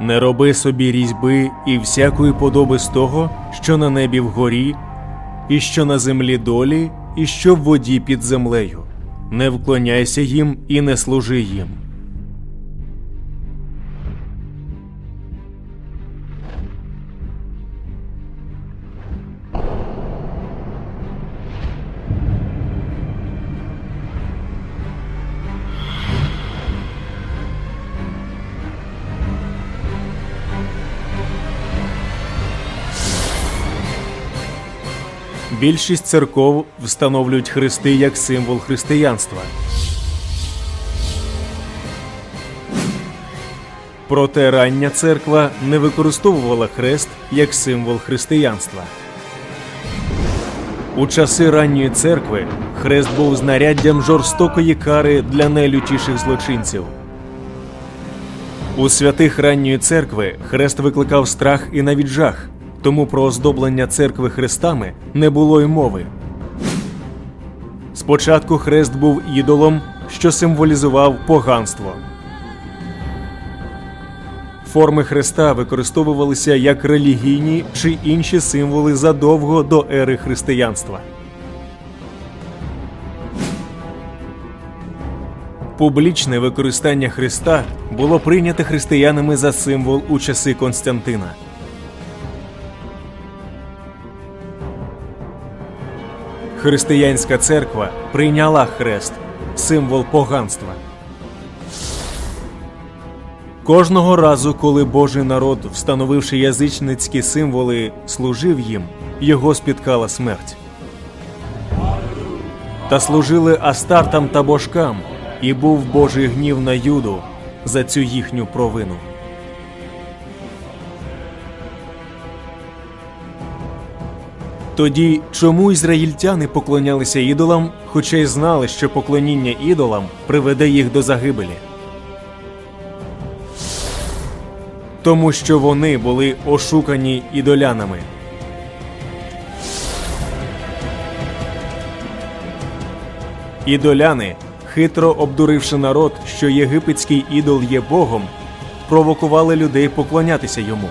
Не роби собі різьби і всякої подоби з того, що на небі вгорі, і що на землі долі, і що в воді під землею. Не вклоняйся їм і не служи їм. Більшість церков встановлюють хрести як символ християнства. Проте рання церква не використовувала хрест як символ християнства. У часи ранньої церкви хрест був знаряддям жорстокої кари для найлютіших злочинців. У святих ранньої церкви хрест викликав страх і навіть жах, тому про оздоблення церкви хрестами не було й мови. Спочатку хрест був ідолом, що символізував поганство. Форми хреста використовувалися як релігійні чи інші символи задовго до ери християнства. Публічне використання хреста було прийняте християнами за символ у часи Константина. Християнська церква прийняла хрест символ поганства. Кожного разу, коли Божий народ, встановивши язичницькі символи, служив їм, його спіткала смерть. Та служили астартам та божкам, і був Божий гнів на Юду за цю їхню провину. Тоді чому ізраїльтяни поклонялися ідолам, хоча й знали, що поклоніння ідолам приведе їх до загибелі? Тому що вони були ошукані ідолянами. Ідоляни, хитро обдуривши народ, що єгипетський ідол є Богом, провокували людей поклонятися йому.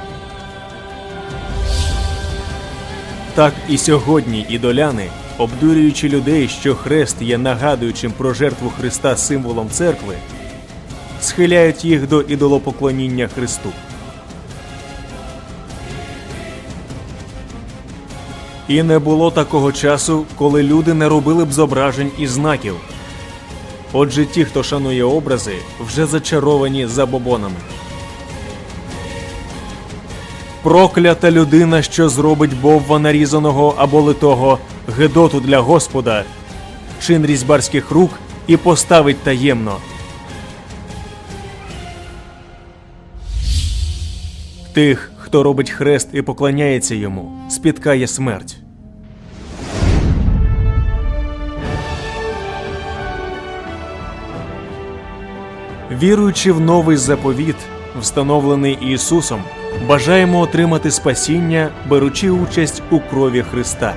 Так і сьогодні ідоляни, обдурюючи людей, що хрест є нагадуючим про жертву Христа символом церкви, схиляють їх до ідолопоклоніння Христу. І не було такого часу, коли люди не робили б зображень і знаків. Отже, ті, хто шанує образи, вже зачаровані забобонами. Проклята людина, що зробить бовва нарізаного або литого гедоту для Господа, чин різьбарських рук і поставить таємно. Тих, хто робить хрест і поклоняється йому, спіткає смерть. Віруючи в новий заповіт, встановлений Ісусом, бажаємо отримати спасіння, беручи участь у крові Христа.